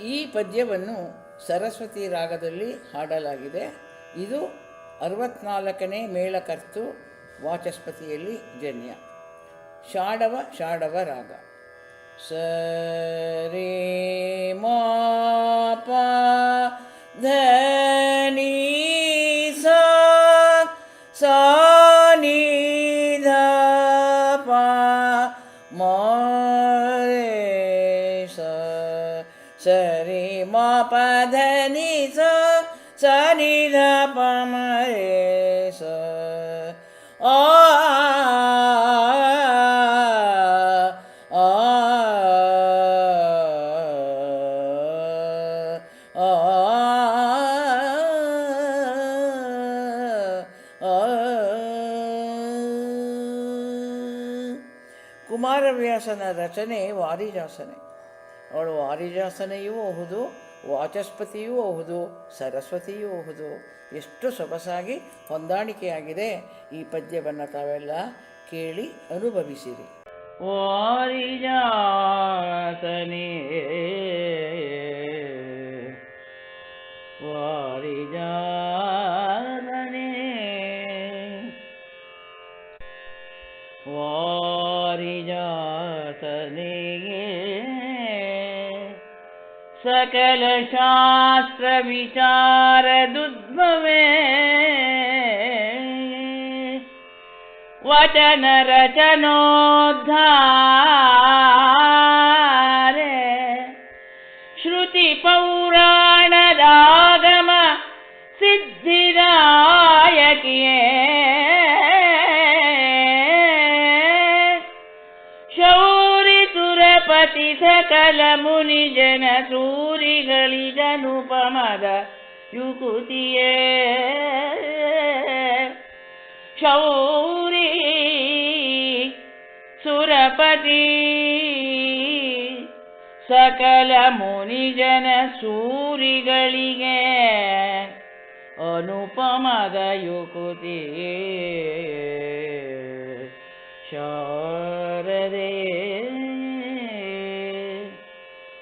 ಈ ಪದ್ಯವನ್ನು ಸರಸ್ವತಿ ರಾಗದಲ್ಲಿ ಹಾಡಲಾಗಿದೆ. ಇದು ಅರವತ್ನಾಲ್ಕನೇ ಮೇಳಕರ್ತು ವಾಚಸ್ಪತಿಯಲ್ಲಿ ಜನ್ಯ. ಶಾಡವ ಶಾಡವ ರಾಗ. ಸ ಮಾಪ ಧನಿ ಸಾ ಸಾ ಧ ಪ ಮಾ ಸರಿ ಮ ಪ ಧನಿ ಸ ಸ ನಿ ಧ ಪ ಮರೆ ಸ ಆ ಆ ಆ ಕುಮಾರವ್ಯಾಸನ ರಚನೆ ವಾರಿಜಾಸನೆ ಅವಳು ವಾರಿಜಾಸನೆಯೂ ಹೌದು ವಾಚಸ್ಪತಿಯೂ ಹೌದು ಸರಸ್ವತಿಯೂ ಹೌದು ಎಷ್ಟು ಸೊಗಸಾಗಿ ಹೊಂದಾಣಿಕೆಯಾಗಿದೆ ಈ ಪದ್ಯವನ್ನು ತಾವೆಲ್ಲ ಕೇಳಿ ಅನುಭವಿಸಿರಿ. ವಾರಿಜಾಸನೆ ವಾರಿಜಾಸನೆ ವಾರಿಜಾಸನೆಗೆ सकलशास्त्रविचारदुद्भवे। वचनरचनोद्धारे। श्रुतिपौराणदा ಸುರಪತಿ ಸಕಲ ಮುನಿ ಜನ ಸೂರಿಗಳಿಗನುಪಮದ ಯುಕುತಿಯೇ. ಶೌರಿ ಸುರಪತಿ ಸಕಲ ಮುನಿಜನ ಸೂರಿಗಳಿಗೆ ಅನುಪಮದ ಯುಕುತಿ ಶಾರದೆ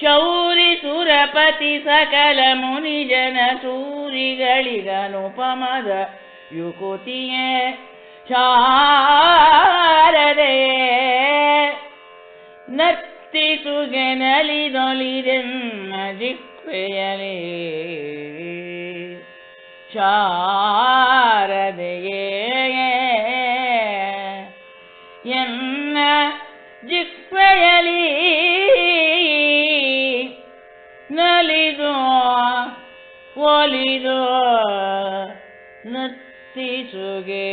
ಶೌರಿ ಸುರಪತಿ ಸಕಲ ಮುನಿಜನ ಸೂರಿಗಳಿಗನುಪಮದ ಯುಕುತಿಯೇ ಶಾರದೆಯೇ ನರ್ತಿಸುಗೆನಲಿದೊಲಿದೆನ್ನ ಜಿಕ್ವೆಯಲಿ. ಶಾರದೆಯೇ. ಎನ್ನ ಜಿಕ್ವೆಯಲಿ. ನಲಿದು ಒಲಿದು ನತ್ತಿಸುಗೆ